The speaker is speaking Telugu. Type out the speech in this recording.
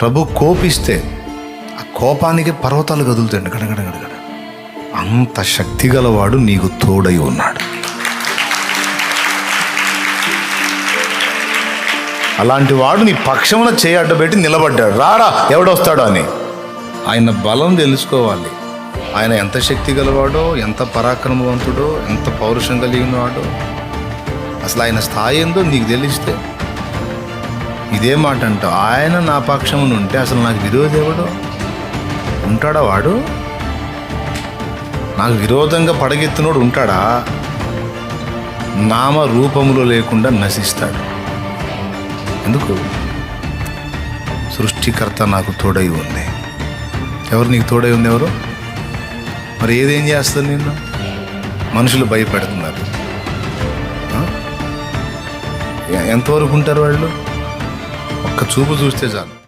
ప్రభు కోపిస్తే ఆ కోపానికి పర్వతాలు కదులుతాయండి. గడగడగడగడ అంత శక్తి గలవాడు నీకు తోడై ఉన్నాడు. అలాంటి వాడు నీ పక్షమున చేయడ్డబెట్టి నిలబడ్డాడు. రారా ఎవడొస్తాడు అని. ఆయన బలం తెలుసుకోవాలి. ఆయన ఎంత శక్తి గలవాడో ఎంత పరాక్రమవంతుడో ఎంత పౌరుషం కలిగినవాడో అసలు ఆయన స్థాయి ఏందో నీకు తెలిస్తే ఇదే మాట అంట ఆయన నా పక్షమున ఉంటే అసలు నాకు విరోధి ఎవడు? ఉంటాడా వాడు? నాకు విరోధంగా పడగెత్తినోడు ఉంటాడా? నామ రూపములో లేకుండా నశిస్తాడు. ఎందుకు? సృష్టికర్త నాకు తోడై ఉంది. ఎవరు నీకు తోడై ఉంది ఎవరు? మరి ఏదేం చేస్తుంది నిన్ను? మనుషులు భయపెడుతున్నారు. ఎంతవరకు ఉంటారు వాళ్ళు? katılımı katılımımızı isteriz.